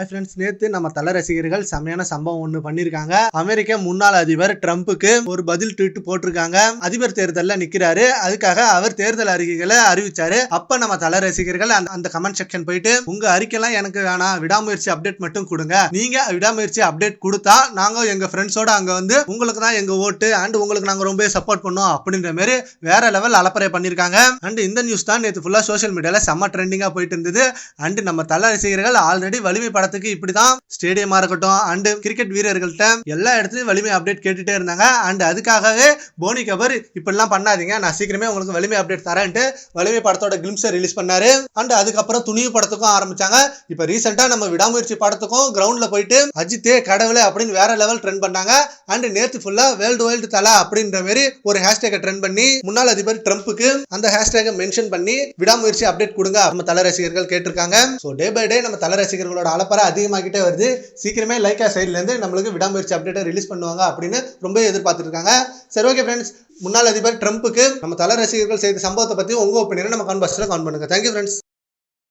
Hi friends நேத்து நம்ம தல ரசிகர்கள் செமையான சம்பவம் ஒண்ணு பண்ணிருக்காங்க. அமெரிக்க முன்னாள் அதிபர் ட்ரம்ப்புக்கு ஒரு பதில் ட்வீட் போட்டிருக்காங்க. அதிபர் தேர்தல்ல நிக்கிறாரு. அதுக்காக அவர் தேர்தல் அறிக்கைகளை அறிவிச்சாரு. அப்ப நம்ம தல ரசிகர்கள் அந்த- அந்த கமெண்ட் செக்ஷன் போயிட்டு உங்க அறிக்கைலாம் எனக்கு வேணாம். விடாமுயற்சி அப்டேட் மட்டும் கொடுங்க. நீங்க விடாமுயற்சி அப்டேட் கொடுத்தா நாங்க எங்க ஃப்ரெண்ட்ஸோட அங்க வந்து உங்களுக்கு தான் எங்க ஓட்டு அண்ட் உங்களுக்கு நாங்க ரொம்ப சப்போர்ட் பண்ணோம். அப்படின்ற மாதிரி வேற லெவல் அலப்பறை பண்ணிருக்காங்க. அண்ட் இந்த நியூஸ் தான் நேற்று ஃபுல்லா சோஷியல் மீடியால செம்ம ட்ரெண்டிங்கா போயிட்டு இருந்தது. அண்ட் நம்ம தல ரசிகர்கள் ஆல்ரெடி வலிமை படத்துக்கு இப்படிதான் ஸ்டேடியமா இருக்கட்டும் அண்ட் கிரிக்கெட் வீரர்கள்ட்ட எல்லா இடத்துலயும் வலிமை அப்டேட் கேட்டுட்டே இருந்தாங்க. அண்ட் அதுக்காகவே போனி கபர் இப்படிலாம் பண்ணாதீங்க. நான் சீக்கிரமே உங்களுக்கு வலிமை அப்டேட் தரேன்ட்டு வலிமை படத்தோட கிளிம்ஸை ரிலீஸ் பண்ணாரு. அண்ட் அதுக்கப்புறம் துணிவு படத்துக்கும் ஆரம்பிச்சாங்க. இப்போ ரீசெண்டா நம்ம விடாமுயற்சி படத்துக்கும் கிரவுண்ட்ல போயிட்டு அஜித்தே கடவுளே அப்படின்னு வேற லெவல் ட்ரெண்ட் பண்ணாங்க. அண்ட் நேத்து ஃபுல்லா வேர்ல்டு வைல்டு தலா அப்படின்ற மாதிரி ஒரு ஹேஷ்டேக்கை ட்ரெண்ட் பண்ணி முன்னாள் அதிபர் ட்ரம்ப்புக்கு அந்த ஹேஷ்டேக்கை மென்ஷன் பண்ணி விடாமுயற்சி அப்டேட் கொடுங்க நம்ம தல ரசிகர்கள் கேட்டிருக்காங்க. ஸோ டே பை டே நம்ம தல ரசிகர்களோட பரப்பரை அதிகமாகிட்டே வருது. சீக்கிரமே லைக்கா சைட்லேருந்து நம்மளுக்கு விடாமுயற்சி அப்டேட்டை ரிலீஸ் பண்ணுவாங்க அப்படின்னு ரொம்ப எதிர்பார்த்துருக்காங்க. சரி ஓகே ஃப்ரெண்ட்ஸ் முன்னாள் அதிபர் ட்ரம்ப்புக்கு நம்ம தலை ரசிகர்கள் செய்த சம்பவத்தை பற்றி உங்கள் ஒப்பீனியனை நம்ம கான் பண்ணுங்கள் தேங்க்யூ ஃப்ரெண்ட்ஸ்